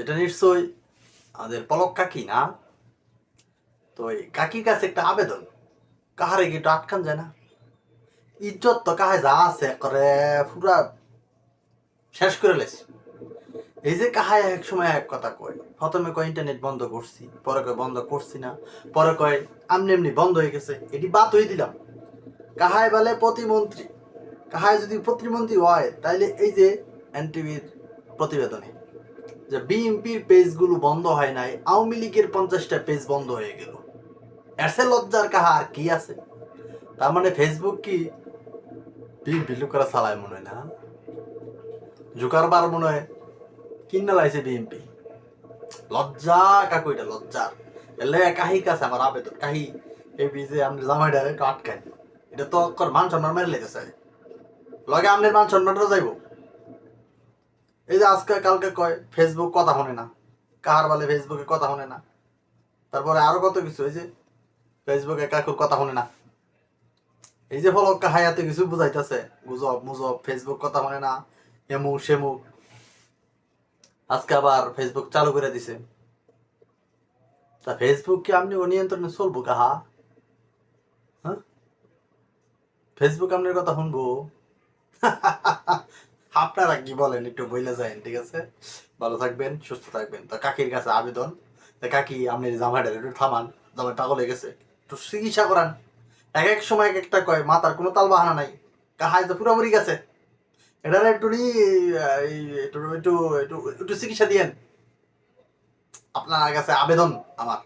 এটা নিশ্চয়ই আমাদের পলক কাকি না? তো এই কাকির কাছে একটা আবেদন। কাহারে কি আটকান যায় না। ইজ্জত তো কাহে যা আছে করে পুরা শেষ করে লেছে। এই যে কাহায় এক সময় এক কথা কয়, প্রথমে কয় ইন্টারনেট বন্ধ করছি, পরে কয় বন্ধ করছি না, পরে কয় আমনি এমনি বন্ধ হয়ে গেছে, এটি বাদ হয়ে দিলাম। কাহায় বলে প্রতিমন্ত্রী, কাহায় যদি প্রতিমন্ত্রী হয়, তাইলে এই যে এনটিভির প্রতিবেদনে। যে বিএনপির পেজগুলো বন্ধ হয় নাই, আওয়ামী লীগের পঞ্চাশটা পেজ বন্ধ হয়ে গেল। এসে লজ্জার কাহা আর কি আছে? তার মানে ফেসবুক কি বিএনপি লোকেরা চালায় মনে হয় না? জুকার বার মনে হয় কিনা লাইছে বিএনপি লজ্জা কাকু এটা লজ্জা। এলে কাহি কাছে আমার আবেদন, কাহি। এই বিজে আপনি জামাইটা একটু আটকাই এটা তো কর মান সম্মান মেরে লেগেছে। লগে আপনার মান সম্মানটা যাইব। এই যে আজকে, কালকে কয়? ফেসবুক কথা শোনে না। কার বলে ফেসবুকে কথা শোনে না? তারপরে আরও কত কিছু, এই যে ফেসবুকে কাকুর কথা শোনে না। এই যে ফলক কাহায়াতে কিছু বুঝাইতেছে, গুজব, মুজব ফেসবুক কথা শোনে না এমুক সেমুক আজকে আবার ফেসবুক চালু করে দিছে। তা ফেসবুক কি আপনি ও নিয়ন্ত্রণে চলবো কাহা? হ্যাঁ? ফেসবুক আপনার কথা শুনব? আপনারা কি বলেন, একটু বইলে যায়েন ঠিক আছে? ভালো থাকবেন, সুস্থ থাকবেন। তো কাকির কাছে আবেদন। কাকি, আপনি জামাইটা একটু থামান, জামাই পাগল হয়ে গেছে। একটু চিকিৎসা করান। এক এক সময় এক একটা কয়, মাথার কোনো তাল বাহানা নাই। কাহাই তো পুরোপুরি গেছে। এটা একটু একটু একটু একটু চিকিৎসা দিয়েন। আপনার কাছে আবেদন আমার।